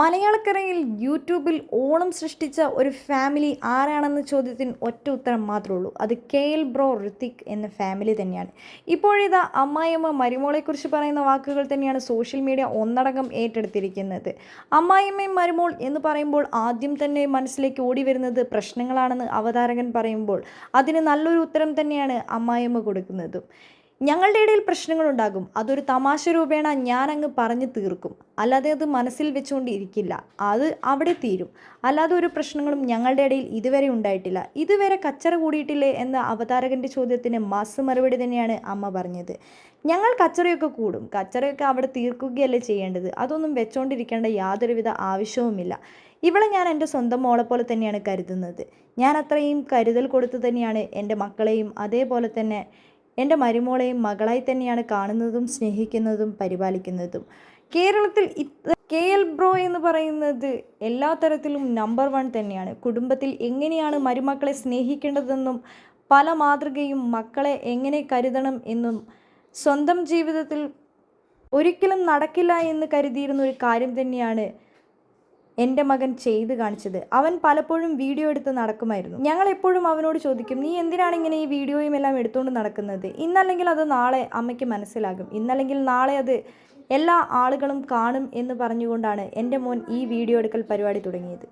മലയാളക്കരയിൽ യൂട്യൂബിൽ ഓണം സൃഷ്ടിച്ച ഒരു ഫാമിലി ആരാണെന്ന ചോദ്യത്തിന് ഒറ്റ ഉത്തരം മാത്രമേ ഉള്ളൂ. അത് കെ എൽ ബ്രോ ഋത്തിക് എന്ന ഫാമിലി തന്നെയാണ്. ഇപ്പോഴിതാ അമ്മായിയമ്മ മരുമോളെക്കുറിച്ച് പറയുന്ന വാക്കുകൾ തന്നെയാണ് സോഷ്യൽ മീഡിയ ഒന്നടങ്കം ഏറ്റെടുത്തിരിക്കുന്നത്. അമ്മായിയമ്മയും മരുമോൾ എന്ന് പറയുമ്പോൾ ആദ്യം തന്നെ മനസ്സിലേക്ക് ഓടി വരുന്നത് പ്രശ്നങ്ങളാണെന്ന് അവതാരകൻ പറയുമ്പോൾ അതിന് നല്ലൊരു ഉത്തരം തന്നെയാണ് അമ്മായിയമ്മ കൊടുക്കുന്നതും. ഞങ്ങളുടെ ഇടയിൽ പ്രശ്നങ്ങളുണ്ടാകും. അതൊരു തമാശ രൂപേണ ഞാൻ അങ്ങ് പറഞ്ഞു തീർക്കും. അല്ലാതെ അത് മനസ്സിൽ വെച്ചുകൊണ്ട് ഇരിക്കില്ല അത് അവിടെ തീരും. അല്ലാതെ ഒരു പ്രശ്നങ്ങളും ഞങ്ങളുടെ ഇടയിൽ ഇതുവരെ ഉണ്ടായിട്ടില്ല. ഇതുവരെ കച്ചറ കൂടിയിട്ടില്ലേ എന്ന അവതാരകന്റെ ചോദ്യത്തിന് മാസ് മറുപടി തന്നെയാണ് അമ്മ പറഞ്ഞത്. ഞങ്ങൾ കച്ചറയൊക്കെ കൂടും. കച്ചറയൊക്കെ അവിടെ തീർക്കുകയല്ലേ ചെയ്യേണ്ടത്? അതൊന്നും വെച്ചോണ്ടിരിക്കേണ്ട യാതൊരുവിധ ആവശ്യവുമില്ല. ഇവളെ ഞാൻ എന്റെ സ്വന്തം മോളെ പോലെ തന്നെയാണ് കരുതുന്നത്. ഞാൻ അത്രയും കരുതൽ കൊടുത്തു തന്നെയാണ് എന്റെ മക്കളെയും അതേപോലെ തന്നെ എന്റെ മരുമോളെയും മകളായി തന്നെയാണ് കാണുന്നതും സ്നേഹിക്കുന്നതും പരിപാലിക്കുന്നതും. കേരളത്തിൽ കെ എൽ ബ്രോ എന്ന് പറയുന്നത് എല്ലാ തരത്തിലും നമ്പർ വൺ തന്നെയാണ്. കുടുംബത്തിൽ എങ്ങനെയാണ് മരുമക്കളെ സ്നേഹിക്കേണ്ടതെന്നും പല മാതൃകയും മക്കളെ എങ്ങനെ കരുതണം എന്നും സ്വന്തം ജീവിതത്തിൽ ഒരിക്കലും നടക്കില്ല എന്ന് കരുതിയിരുന്ന ഒരു കാര്യം തന്നെയാണ് എന്റെ മകൻ ചെയ്ത് കാണിച്ചത്. അവൻ പലപ്പോഴും വീഡിയോ എടുത്ത് നടക്കുമായിരുന്നു. ഞങ്ങൾ എപ്പോഴും അവനോട് ചോദിക്കും നീ എന്തിനാണ് ഇങ്ങനെ ഈ വീഡിയോയും എല്ലാം എടുത്തുകൊണ്ട് നടക്കുന്നത്? ഇന്നല്ലെങ്കിൽ അത് നാളെ അമ്മയ്ക്ക് മനസ്സിലാകും. ഇന്നല്ലെങ്കിൽ നാളെ അത് എല്ലാ ആളുകളും കാണും എന്ന് പറഞ്ഞുകൊണ്ടാണ് എന്റെ മോൻ ഈ വീഡിയോ എടുക്കൽ പരിപാടി തുടങ്ങിയത്.